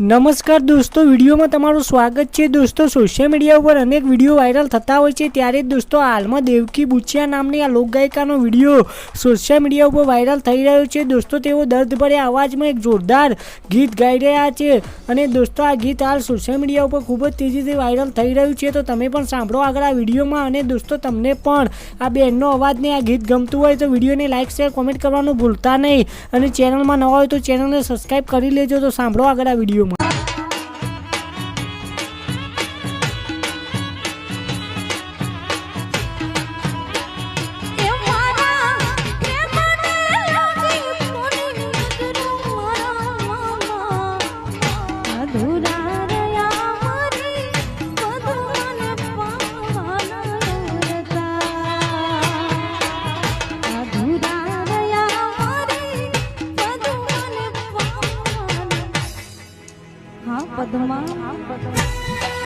નમસ્કાર દોસ્તો, વિડીયોમાં તમારું સ્વાગત છે. દોસ્તો સોશિયલ મીડિયા ઉપર અનેક વીડિયો વાયરલ થતા હોય છે. ત્યારે દોસ્તો, હાલમાં દેવકી બુચિયા નામની આ લોકગાયિકાનો વીડિયો સોશિયલ મીડિયા ઉપર વાયરલ થઈ રહ્યો છે. દોસ્તો, તેઓ દર્દભર્યા અવાજમાં એક જોરદાર ગીત ગાઈ રહ્યા છે. અને દોસ્તો, આ ગીત હાલ સોશિયલ મીડિયા ઉપર ખૂબ જ તેજીથી વાયરલ થઈ રહ્યું છે. તો તમે પણ સાંભળો આગળ આ વિડીયોમાં. અને દોસ્તો, તમને પણ આ બેનનો અવાજને આ ગીત ગમતું હોય તો વિડીયોને લાઇક શેર કોમેન્ટ કરવાનું ભૂલતા નહીં. અને ચેનલમાં નવા હોય તો ચેનલને સબસ્ક્રાઈબ કરી લેજો. તો સાંભળો આગળ આ વિડીયોમાં. पद्मा।